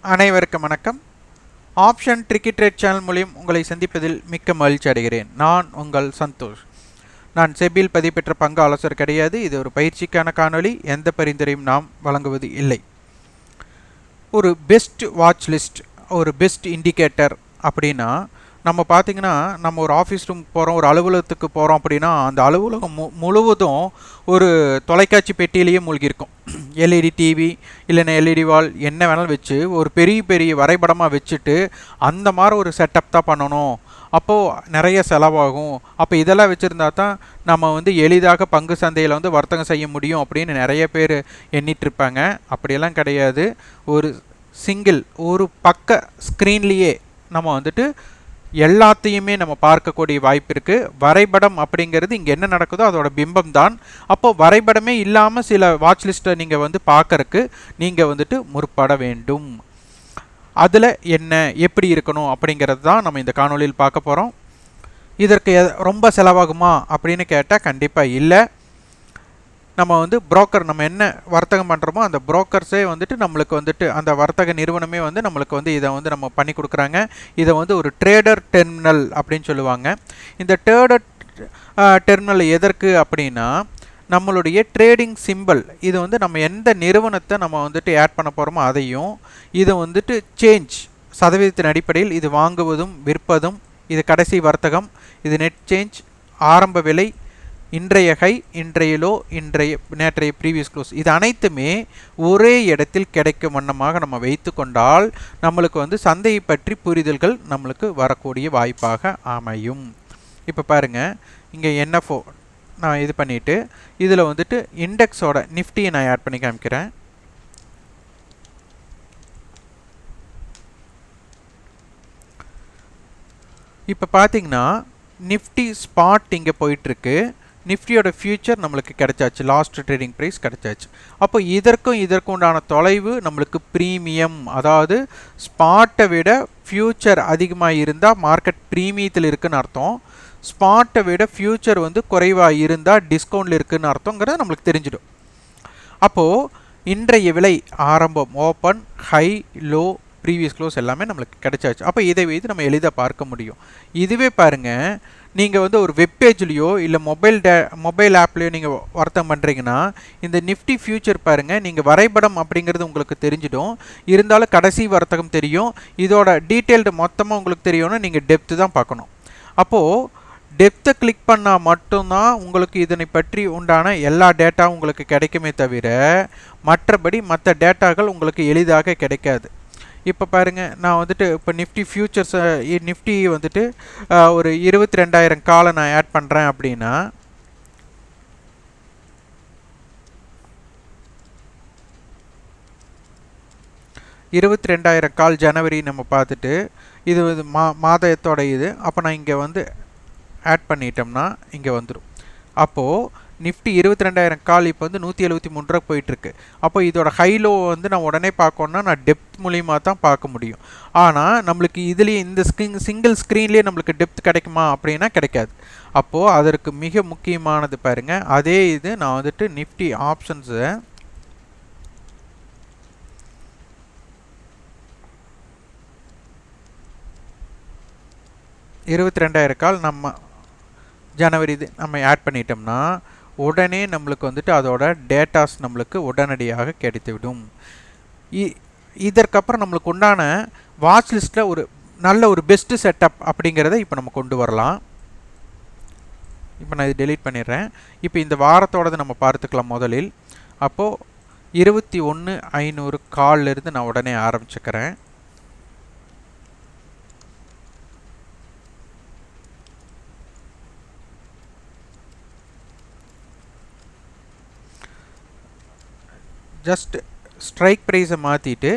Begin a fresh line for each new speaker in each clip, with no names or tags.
அனைவருக்கும் வணக்கம். Option tricky trade channel மூலியம் உங்களை சந்திப்பதில் மிக்க மகிழ்ச்சி அடைகிறேன். நான் உங்கள் சந்தோஷ். நான் செபியில் பதிவு பங்கு ஆலோசர் கிடையாது. இது ஒரு பயிற்சிக்கான காணொளி. எந்த பரிந்துரையும் நாம் வழங்குவது இல்லை. ஒரு பெஸ்ட் வாட்ச் லிஸ்ட் ஒரு பெஸ்ட் இண்டிகேட்டர் அப்படின்னா நம்ம பார்த்திங்கன்னா நம்ம ஒரு ஆஃபீஸ் ரூம் போகிறோம் ஒரு அலுவலகத்துக்கு போகிறோம் அப்படின்னா அந்த அலுவலகம் மு முழுவதும் ஒரு தொலைக்காட்சி பெட்டியிலேயே மூழ்கியிருக்கும். எல்இடி டிவி இல்லைன்னா எல்இடி வால் என்ன வேணாலும் வச்சு ஒரு பெரிய பெரிய வரைபடமாக வச்சுட்டு அந்த மாதிரி ஒரு செட்டப் தான் பண்ணணும். அப்போது நிறைய செலவாகும். அப்போ இதெல்லாம் வச்சுருந்தா தான் நம்ம வந்து எளிதாக பங்கு சந்தையில் வந்து வர்த்தகம் செய்ய முடியும் அப்படின்னு நிறைய பேர் எண்ணிட்டுருப்பாங்க. அப்படியெல்லாம் கிடையாது. ஒரு சிங்கிள் ஒரு பக்க ஸ்க்ரீன்லேயே நம்ம வந்துட்டு எல்லாத்தையுமே நம்ம பார்க்கக்கூடிய வாய்ப்பு இருக்குது வரைபடம் அப்படிங்கிறது இங்கே என்ன நடக்குதோ அதோட பிம்பம் தான். அப்போ வரைபடமே இல்லாமல் சில வாட்ச் லிஸ்ட்டை நீங்கள் வந்து பார்க்கறக்கு நீங்கள் வந்துட்டு முற்பட வேண்டும். அதில் என்ன எப்படி இருக்கணும் அப்படிங்கிறது தான் நம்ம இந்த காணொலியில் பார்க்க போகிறோம் இதற்கு ரொம்ப செலவாகுமா அப்படின்னு கேட்டால் கண்டிப்பாக இல்லை. நம்ம வந்து புரோக்கர் நம்ம என்ன வர்த்தகம் பண்ணுறோமோ அந்த புரோக்கர்ஸே வந்துட்டு நம்மளுக்கு வந்துட்டு அந்த வர்த்தக நிறுவனமே வந்து நம்மளுக்கு வந்து இதை வந்து நம்ம பண்ணி கொடுக்குறாங்க. இதை வந்து ஒரு ட்ரேடர் டெர்மினல் அப்படின்னு சொல்லுவாங்க. இந்த ட்ரேடர் டெர்மினல் எதற்கு அப்படின்னா நம்மளுடைய ட்ரேடிங் சிம்பிள் இது வந்து நம்ம எந்த நிறுவனத்தை நம்ம வந்துட்டு ஆட் பண்ண போகிறோமோ அதையும் இதை வந்துட்டு சேஞ்ச் சதவீதத்தின் அடிப்படையில் இது வாங்குவதும் விற்பதும் இது கடைசி வர்த்தகம் இது நெட் சேஞ்ச் ஆரம்ப விலை இன்றைய ஹை இன்றைய லோ இன்றைய நேற்றைய ப்ரீவியஸ் க்ளோஸ் இது அனைத்துமே ஒரே இடத்தில் கிடைக்கும் வண்ணமாக நம்ம வைத்து கொண்டால் நம்மளுக்கு வந்து சந்தையை பற்றி புரிதல்கள் நம்மளுக்கு வரக்கூடிய வாய்ப்பாக அமையும். இப்போ பாருங்கள் இங்கே என்எஃப்ஓ நான் இது பண்ணிவிட்டு இதில் வந்துட்டு இண்டெக்ஸோட நிஃப்டியை நான் ஆட் பண்ணி காமிக்கிறேன். இப்போ பார்த்தீங்கன்னா நிஃப்டி ஸ்பாட் இங்கே போயிட்டுருக்கு நிஃப்டியோட ஃபியூச்சர் நம்மளுக்கு கிடைச்சாச்சு. லாஸ்ட் ட்ரேடிங் ப்ரைஸ் கிடைச்சாச்சு. அப்போ இதற்கும் இதற்கும் உண்டான தொலைவு நம்மளுக்கு ப்ரீமியம் அதாவது ஸ்பாட்டை விட ஃப்யூச்சர் அதிகமாக இருந்தால் மார்க்கெட் ப்ரீமியத்தில் இருக்குன்னு அர்த்தம். ஸ்பாட்டை விட ஃப்யூச்சர் வந்து குறைவாக இருந்தால் டிஸ்கவுண்டில் இருக்குதுன்னு அர்த்தங்கிறது நம்மளுக்கு தெரிஞ்சிடும். அப்போது இன்றைய விலை ஆரம்பம் open high low previous close எல்லாமே நம்மளுக்கு கிடைச்சாச்சு. அப்போ இதை வைத்து நம்ம எளிதாக பார்க்க முடியும். இதுவே பாருங்கள் நீங்கள் வந்து ஒரு வெப்பேஜ்லேயோ இல்லை மொபைல் டே மொபைல் ஆப்லேயோ நீங்கள் வர்த்தகம் பண்ணுறீங்கன்னா இந்த நிஃப்டி ஃபியூச்சர் பாருங்கள் நீங்கள் வரைபடம் அப்படிங்கிறது உங்களுக்கு தெரிஞ்சிடும். இருந்தாலும் கடைசி வர்த்தகம் தெரியும். இதோட டீட்டெயில்டு மொத்தமாக உங்களுக்கு தெரியும்னா நீங்கள் டெப்த்து தான் பார்க்கணும். அப்போது டெப்த்தை கிளிக் பண்ணால் மட்டும்தான் உங்களுக்கு இதனை பற்றி உண்டான எல்லா டேட்டாவும் உங்களுக்கு கிடைக்குமே தவிர மற்றபடி மற்ற டேட்டாக்கள் உங்களுக்கு எளிதாக கிடைக்காது. இப்போ பாருங்கள் நான் வந்துட்டு இப்போ நிஃப்டி ஃபியூச்சர்ஸை நிஃப்டி வந்துட்டு ஒரு இருபத்தி ரெண்டாயிரம் காலை நான் ஆட் பண்ணுறேன் அப்படின்னா இருபத்தி ரெண்டாயிரம் கால் ஜனவரி நம்ம பார்த்துட்டு இது மா மாதத்தோட இது. அப்போ நான் இங்கே வந்து ஆட் பண்ணிட்டோம்னா இங்கே வந்துடும் அப்போது நிஃப்டி இருபத்தி ரெண்டாயிரம் கால் இப்போ வந்து நூற்றி எழுபத்தி மூணு ரூபா போயிட்டுருக்கு. அப்போ இதோட ஹைலோ வந்து நான் உடனே பார்க்கணுன்னா நான் டெப்த் மூலியமாக தான் பார்க்க முடியும். ஆனால் நம்மளுக்கு இதுலேயே இந்த ஸ்க்ரீன் சிங்கிள் ஸ்க்ரீன்லேயே நம்மளுக்கு டெப்த் கிடைக்குமா அப்படின்னா கிடைக்காது. அப்போது அதற்கு மிக முக்கியமானது பாருங்கள் அதே இது நான் வந்துட்டு நிஃப்டி ஆப்ஷன்ஸை இருபத்தி ரெண்டாயிரம் கால் நம்ம ஜனவரி இது நம்ம ஆட் பண்ணிட்டோம்னா உடனே நம்மளுக்கு வந்துட்டு அதோட டேட்டாஸ் நம்மளுக்கு உடனடியாக கிடைத்துவிடும். இதற்கப்புறம் நம்மளுக்கு உண்டான வாட்ச் லிஸ்ட்டில் ஒரு நல்ல ஒரு பெஸ்ட்டு செட்டப் அப்படிங்கிறத இப்போ நம்ம கொண்டு வரலாம். இப்போ நான் இது டெலீட் பண்ணிடுறேன். இப்போ இந்த வாரத்தோடது நம்ம பார்த்துக்கலாம் முதலில். அப்போது இருபத்தி ஒன்று ஐநூறு கால்லேருந்து நான் உடனே ஆரம்பிச்சுக்கிறேன். ஜஸ்ட் ஸ்ட்ரைக் ப்ரைஸை மாற்றிட்டு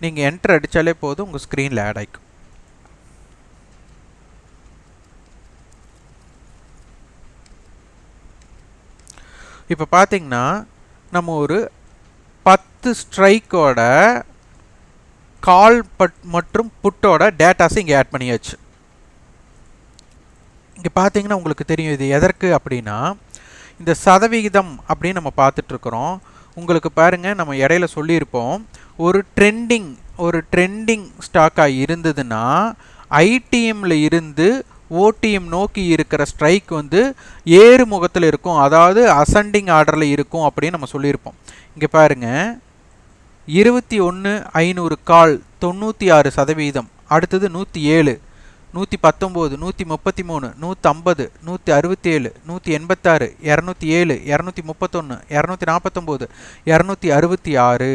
நீங்கள் என்ட்ரு அடித்தாலே போதும் உங்கள் ஸ்க்ரீனில் ஆட் ஆகிக்கும் இப்போ பார்த்தீங்கன்னா நம்ம ஒரு பத்து ஸ்ட்ரைக்கோட கால் பட் மற்றும் புட்டோட டேட்டாஸை இங்கே ஆட் பண்ணியாச்சு. இங்கே பார்த்தீங்கன்னா உங்களுக்கு தெரியும் இது எதற்கு அப்படின்னா இந்த சதவிகிதம் அப்படின்னு நம்ம பார்த்துட்ருக்குறோம் உங்களுக்கு பாருங்கள் நம்ம இடையில சொல்லியிருப்போம். ஒரு ட்ரெண்டிங் ஒரு ட்ரெண்டிங் ஸ்டாக்காக இருந்ததுன்னா ஐடிஎம்மில் இருந்து ஓடிஎம் நோக்கி இருக்கிற ஸ்ட்ரைக் வந்து ஏறு முகத்தில் இருக்கும். அதாவது அசண்டிங் ஆர்டரில் இருக்கும் அப்படின்னு நம்ம சொல்லியிருப்போம். இங்கே பாருங்கள் இருபத்தி ஒன்று ஐநூறு கால் தொண்ணூற்றி ஆறு சதவீதம் அடுத்தது நூற்றி ஏழு. நூற்றி பத்தொம்போது நூற்றி முப்பத்தி மூணு நூற்றம்பது நூற்றி அறுபத்தேழு நூற்றி எண்பத்தாறு இரநூத்தி ஏழு இரநூத்தி முப்பத்தொன்று இரநூத்தி நாற்பத்தொம்போது இரநூத்தி அறுபத்தி ஆறு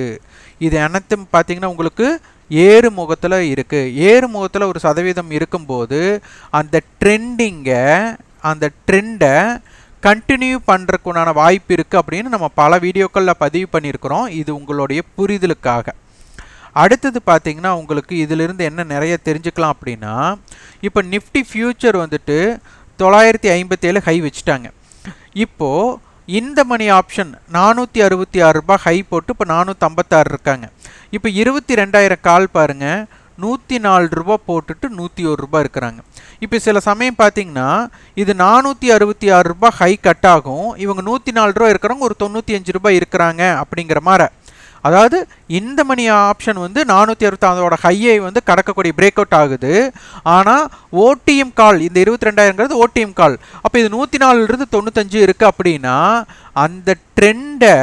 இது அனைத்தும் பார்த்தீங்கன்னா உங்களுக்கு ஏறு முகத்தில் இருக்குது ஏறு முகத்தில் ஒரு சதவீதம் இருக்கும்போது அந்த ட்ரெண்டிங்கை அந்த ட்ரெண்டை கண்டினியூ பண்ணுறதுக்குண்டான வாய்ப்பு இருக்குது அப்படின்னு நம்ம பல வீடியோக்களில் பதிவு பண்ணியிருக்கிறோம். இது உங்களுடைய புரிதலுக்காக. அடுத்தது பார்த்தீங்கன்னா உங்களுக்கு இதிலிருந்து என்ன நிறைய தெரிஞ்சுக்கலாம் அப்படின்னா இப்போ நிஃப்டி ஃபியூச்சர் வந்துட்டு தொள்ளாயிரத்தி ஐம்பத்தேழு ஹை வச்சுட்டாங்க. இப்போது இந்த மணி ஆப்ஷன் நானூற்றி அறுபத்தி ஆறு ரூபாய் ஹை போட்டு இப்போ நானூற்றம்பத்தாறு இருக்காங்க. இப்போ இருபத்தி ரெண்டாயிரம் கால் பாருங்கள் நூற்றி நாலு ரூபா போட்டுட்டு நூற்றி ஒரு ரூபா இருக்கிறாங்க. இப்போ சில சமயம் பார்த்தீங்கன்னா இது நானூற்றி அறுபத்தி ஆறு ரூபாய் ஹை கட் ஆகும். இவங்க நூற்றி நாலு ரூபா இருக்கிறவங்க ஒரு தொண்ணூற்றி அஞ்சு ரூபாய் இருக்கிறாங்க அப்படிங்கிற மாதிரி அதாவது இந்த மணி ஆப்ஷன் வந்து நானூற்றி அறுபத்தாறோட ஹையை வந்து கடக்கக்கூடிய பிரேக் அவுட் ஆகுது ஆனால் ஓடிஎம் கால் இந்த இருபத்தி ரெண்டாயிரங்கிறது ஓடிஎம் கால் அப்போ இது நூற்றி நாலுலேருந்து தொண்ணூத்தஞ்சு இருக்குது அப்படின்னா அந்த ட்ரெண்டை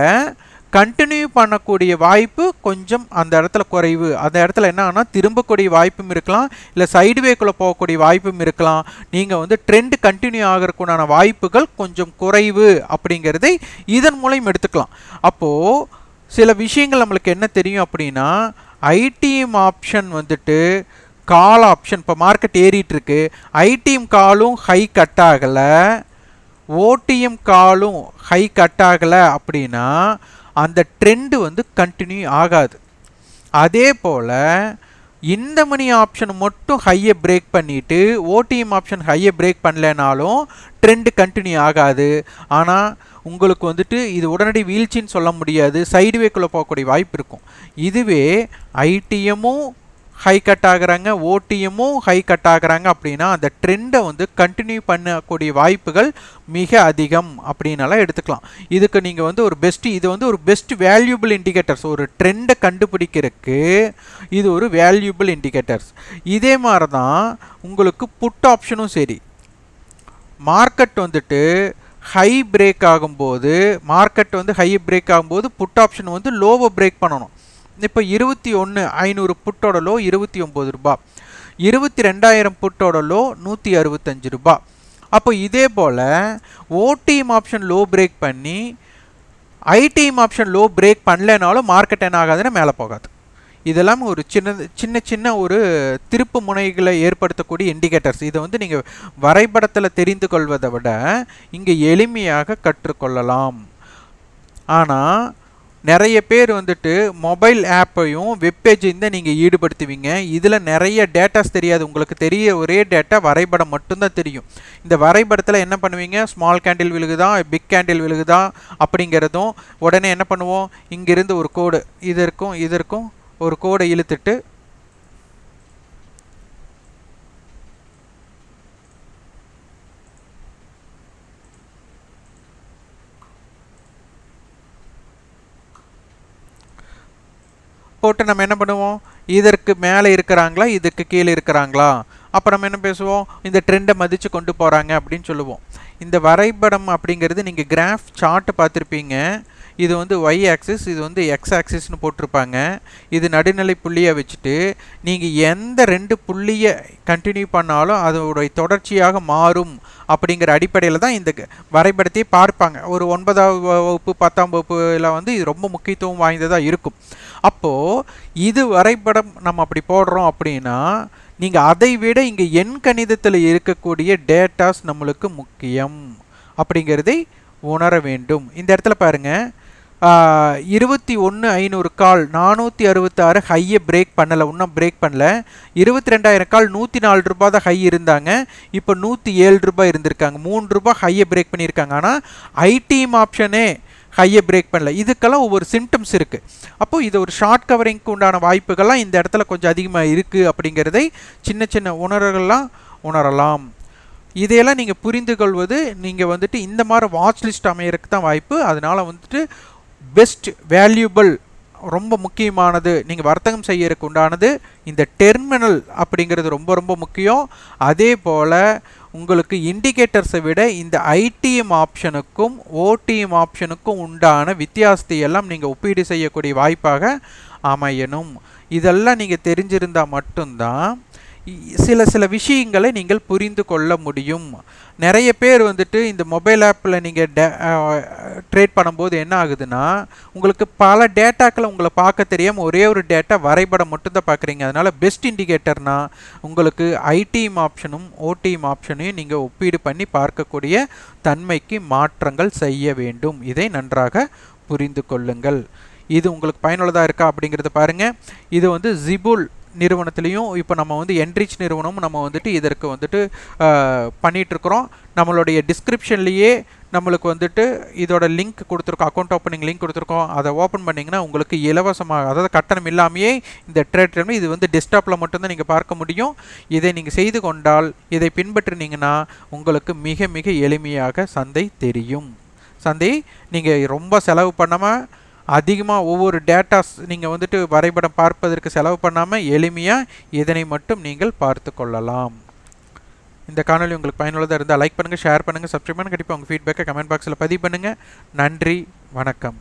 கண்டினியூ பண்ணக்கூடிய வாய்ப்பு கொஞ்சம் அந்த இடத்துல குறைவு. அந்த இடத்துல என்ன ஆனால் திரும்பக்கூடிய வாய்ப்பும் இருக்கலாம் இல்லை சைடுவேக்குள்ளே போகக்கூடிய வாய்ப்பும் இருக்கலாம். நீங்கள் வந்து ட்ரெண்ட் கண்டினியூ ஆகிறதுக்குண்டான வாய்ப்புகள் கொஞ்சம் குறைவு அப்படிங்கிறதை இதன் மூலம் எடுத்துக்கலாம். அப்போது சில விஷயங்கள் நம்மளுக்கு என்ன தெரியும் அப்படின்னா ஐடிஎம் ஆப்ஷன் வந்துட்டு கால் ஆப்ஷன் இப்போ மார்க்கெட் ஏறிட்டு இருக்கு ஐடிஎம் காலும் ஹை கட் ஆகலை. ஓடிஎம் காலும் ஹை கட் ஆகலை அப்படின்னா அந்த ட்ரெண்டு வந்து கண்டினியூ ஆகாது. அதே போல் இந்த மணி ஆப்ஷன் மட்டும் ஹையை பிரேக் பண்ணிவிட்டு ஓடிஎம் ஆப்ஷன் ஹையை பிரேக் பண்ணலைனாலும் ட்ரெண்டு கண்டினியூ ஆகாது. ஆனால் உங்களுக்கு வந்துட்டு இது உடனடி வீழ்ச்சின்னு சொல்ல முடியாது. சைடுவேக்குள்ளே போகக்கூடிய வாய்ப்பு இருக்கும். இதுவே ஐடிஎம்மும் ஹை கட் ஆகுறாங்க ஓடிஎம்மும் ஹை கட் ஆகுறாங்க அப்படின்னா அந்த ட்ரெண்டை வந்து கண்டினியூ பண்ணக்கூடிய வாய்ப்புகள் மிக அதிகம் அப்படின்னாலாம் எடுத்துக்கலாம். இதுக்கு நீங்கள் வந்து ஒரு பெஸ்ட் இது வந்து ஒரு பெஸ்ட் வேல்யூபிள் இண்டிகேட்டர்ஸ் ஒரு ட்ரெண்டை கண்டுபிடிக்கிறதுக்கு இது ஒரு வேல்யூபிள் இண்டிகேட்டர்ஸ் இதே மாதிரி தான் உங்களுக்கு புட் ஆப்ஷனும் சரி. மார்க்கெட் வந்துட்டு ஹை பிரேக் ஆகும்போது மார்க்கெட் வந்து ஹை பிரேக் ஆகும்போது புட் ஆப்ஷன் வந்து லோவை பிரேக் பண்ணணும். இப்போ இருபத்தி ஒன்று ஐநூறு புட்டோட லோ இருபத்தி ஒம்பது ரூபா. இருபத்தி ரெண்டாயிரம் புட்டோட லோ நூற்றி அறுபத்தஞ்சு ரூபா. அப்போ இதே போல் ஓடிஎம் ஆப்ஷன் லோ பிரேக் பண்ணி ஐடிஎம் ஆப்ஷன் லோ பிரேக் பண்ணலைனாலும் மார்க்கெட் என்ன ஆகாதுன்னா மேலே போகாது. இதெல்லாம் ஒரு சின்ன சின்ன சின்ன ஒரு திருப்பு முனைகளை ஏற்படுத்தக்கூடிய இண்டிகேட்டர்ஸ் இதை வந்து நீங்கள் வரைபடத்தில் தெரிந்து கொள்வதை விட இங்கே எளிமையாக கற்றுக்கொள்ளலாம். ஆனால் நிறைய பேர் வந்துட்டு மொபைல் ஆப்பையும் வெப்பேஜையும் தான் நீங்கள் ஈடுபடுத்துவீங்க. இதில் நிறைய டேட்டாஸ் தெரியாது. உங்களுக்கு தெரிய ஒரே டேட்டா வரைபடம் மட்டும்தான் தெரியும். இந்த வரைபடத்தில் என்ன பண்ணுவீங்க? ஸ்மால் கேண்டில் விழுகுதா? பிக் கேண்டில் விழுகுதா? அப்படிங்கிறதும் உடனே என்ன பண்ணுவோம்? இங்கிருந்து ஒரு கோடு இதற்கும் இதற்கும் ஒரு கோடை இழுத்துட்டு போட்டு நம்ம என்ன பண்ணுவோம்? இதற்கு மேலே இருக்கிறாங்களா? இதுக்கு கீழே இருக்கிறாங்களா? அப்புறம் என்ன பேசுவோம்? இந்த ட்ரெண்டை மதித்து கொண்டு போகிறாங்க அப்படின்னு சொல்லுவோம். இந்த வரைபடம் அப்படிங்கிறது நீங்கள் கிராஃப் சார்ட்டு பார்த்துருப்பீங்க. இது வந்து ஒய் ஆக்சிஸ் இது வந்து எக்ஸ் ஆக்சிஸ்னு போட்டிருப்பாங்க. இது நடுநிலை புள்ளியை வச்சுட்டு நீங்கள் எந்த ரெண்டு புள்ளியை கண்டினியூ பண்ணாலும் அதோடைய தொடர்ச்சியாக மாறும் அப்படிங்கிற அடிப்படையில் தான் இந்த வரைபடத்தையே பார்ப்பாங்க. ஒரு ஒன்பதாம் வகுப்பு பத்தாம் வகுப்புல வந்து இது ரொம்ப முக்கியத்துவம் வாய்ந்ததாக இருக்கும். அப்போது இது வரைபடம் நம்ம அப்படி போடுறோம் அப்படின்னா நீங்கள் அதை விட இங்கே எண் கணிதத்தில் இருக்கக்கூடிய டேட்டாஸ் நம்மளுக்கு முக்கியம் அப்படிங்கிறதை உணர வேண்டும். இந்த இடத்துல பாருங்கள் இருபத்தி ஒன்று ஐநூறு கால் நானூற்றி அறுபத்தாறு ஹையை பிரேக் பண்ணலை இன்னும் பிரேக் பண்ணல. இருபத்தி ரெண்டாயிரம் கால் நூற்றி நாலு ரூபா தான் ஹை இருந்தாங்க. இப்போ நூற்றி ஏழு ரூபாய் இருந்திருக்காங்க. மூணு ரூபாய் ஹையை பிரேக் பண்ணியிருக்காங்க. ஆனால் ஐடிஎம் ஆப்ஷனே ஹையை பிரேக் பண்ணல. இதுக்கெல்லாம் ஒவ்வொரு சிம்டம்ஸ் இருக்குது அப்போது இது ஒரு ஷார்ட் கவரிங்க்கு உண்டான வாய்ப்புகள்லாம் இந்த இடத்துல கொஞ்சம் அதிகமாக இருக்குது அப்படிங்கிறதை சின்ன சின்ன உணர்வுகள்லாம் உணரலாம். இதையெல்லாம் நீங்கள் புரிந்து கொள்வது நீங்கள் வந்துட்டு இந்த மாதிரி வாட்ச் லிஸ்ட் அமையறதுக்கு தான் வாய்ப்பு. அதனால் வந்துட்டு பெஸ்ட் வேல்யூபிள் ரொம்ப முக்கியமானது நீங்கள் வர்த்தகம் செய்யறதுக்கு உண்டானது இந்த டெர்மினல் அப்படிங்கிறது ரொம்ப ரொம்ப முக்கியம். அதே போல் உங்களுக்கு இண்டிகேட்டர்ஸை விட இந்த ஐடிஎம் ஆப்ஷனுக்கும் ஓடிஎம் ஆப்ஷனுக்கும் உண்டான வித்தியாசத்தை எல்லாம் நீங்கள் ஒப்பீடு செய்யக்கூடிய வாய்ப்பாக அமையணும். இதெல்லாம் நீங்கள் தெரிஞ்சிருந்தால் மட்டும்தான் சில சில விஷயங்களை நீங்கள் புரிந்து கொள்ள முடியும். நிறைய பேர் வந்துட்டு இந்த மொபைல் ஆப்பில் நீங்கள் டே ட்ரேட் பண்ணும்போது என்ன ஆகுதுன்னா உங்களுக்கு பல டேட்டாக்களை உங்களை பார்க்க தெரியாமல் ஒரே ஒரு டேட்டா வரைபடம் மட்டும்தான் பார்க்குறீங்க. அதனால் பெஸ்ட் இண்டிகேட்டர்னா உங்களுக்கு ஐடிஎம் ஆப்ஷனும் ஓடிஎம் ஆப்ஷனையும் நீங்கள் ஒப்பீடு பண்ணி பார்க்கக்கூடிய தன்மைக்கு மாற்றங்கள் செய்ய வேண்டும். இதை நன்றாக புரிந்து கொள்ளுங்கள். இது உங்களுக்கு பயனுள்ளதாக இருக்கா அப்படிங்கிறத பாருங்கள் இது வந்து ஜிபுல் நிறுவனத்துலேயும் இப்போ நம்ம வந்து என்ரிச் நிறுவனம் நம்ம வந்துட்டு இதற்கு வந்துட்டு பண்ணிகிட்ருக்குறோம் நம்மளுடைய டிஸ்கிரிப்ஷன்லேயே நம்மளுக்கு வந்துட்டு இதோட லிங்க் கொடுத்துருக்கோம் அக்கௌண்ட் ஓப்பனிங் லிங்க் கொடுத்துருக்கோம். அதை ஓப்பன் பண்ணிங்கன்னா உங்களுக்கு இலவசமாக அதாவது கட்டணம் இல்லாமையே இந்த ட்ரேட் இது வந்து டெஸ்க்டாப்பில் மட்டும்தான் நீங்கள் பார்க்க முடியும். இதை நீங்கள் செய்து கொண்டால் இதை பின்பற்றினீங்கன்னா உங்களுக்கு மிக மிக எளிமையாக சந்தை தெரியும். சந்தை நீங்கள் ரொம்ப செலவு பண்ணாமல் அதிகமாக ஒவ்வொரு டேட்டாஸ் நீங்கள் வந்துட்டு வரைபடம் பார்ப்பதற்கு செலவு பண்ணாமல் எளிமையாக இதனை மட்டும் நீங்கள் பார்த்து கொள்ளலாம். இந்த காணொலி உங்களுக்கு பயனுள்ளதாக இருந்தால் லைக் பண்ணுங்கள் ஷேர் பண்ணுங்கள் சப்ஸ்கிரைப் பண்ணுங்கள் கண்டிப்பாக உங்கள் ஃபீட்பேக்கை கமெண்ட் பாக்ஸில் பதிவு பண்ணுங்கள் நன்றி வணக்கம்.